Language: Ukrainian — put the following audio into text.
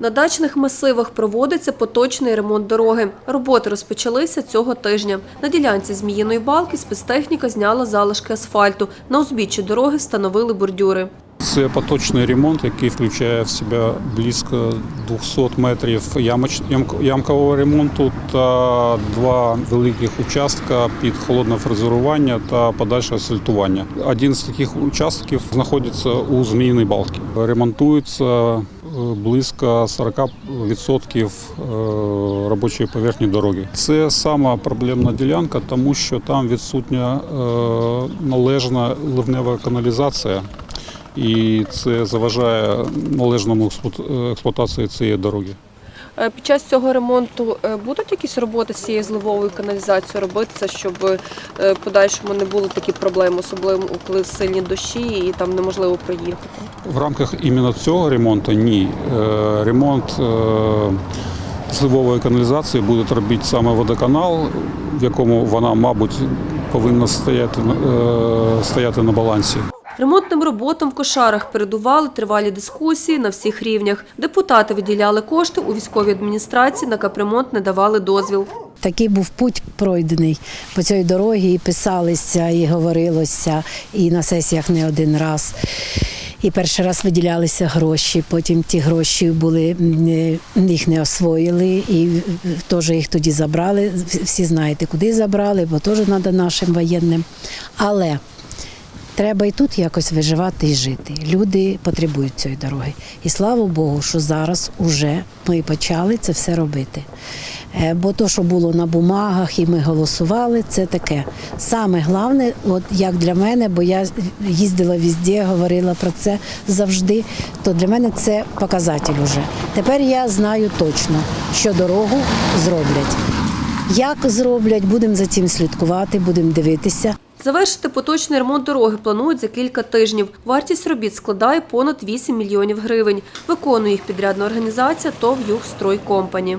На дачних масивах проводиться поточний ремонт дороги. Роботи розпочалися цього тижня. На ділянці Зміїної балки спецтехніка зняла залишки асфальту. На узбіччі дороги встановили бордюри. Це поточний ремонт, який включає в себе близько 200 метрів ямкового ремонту та два великих участка під холодне фрезерування та подальше асфальтування. Один з таких участків знаходиться у Зміїній балці. Ремонтується близько 40% е, робочої поверхні дороги. Це сама проблемна ділянка, тому що там відсутня е, належна ливнева каналізація і це заважає належному експлуатації цієї дороги. Е, Під час цього ремонту е, будуть якісь роботи з цією зливовою каналізацією робитися, щоб е, в подальшому не було такі проблеми, особливо коли сильні дощі і там неможливо проїхати. В рамках іменно цього ремонту ні. Ремонт зливової каналізації буде робити саме водоканал, в якому вона, мабуть, повинна стояти, стояти на балансі. Ремонтним роботам в кошарах передували тривалі дискусії на всіх рівнях. Депутати виділяли кошти у військовій адміністрації, на капремонт не давали дозвіл. Такий був путь пройдений по цій дорогі, і писалися, і говорилося, і на сесіях не один раз. І перший раз виділялися гроші, потім ті гроші були їх не освоїли, і теж їх тоді забрали. Всі знаєте, куди забрали, бо теж треба нашим воєнним. Але Треба і тут якось виживати і жити. Люди потребують цієї дороги. І слава Богу, що зараз уже ми почали це все робити. Е, Бо то, що було на бумагах, і ми голосували, це таке. Саме головне, от як для мене, бо я їздила везде, говорила про це завжди, то для мене це показатель уже. Тепер я знаю точно, що дорогу зроблять. Як зроблять, будемо за цим слідкувати, будемо дивитися. Завершити поточний ремонт дороги планують за кілька тижнів. Вартість робіт складає понад 8 мільйонів гривень. Виконує їх підрядна організація ТОВ «Югстройкомпані».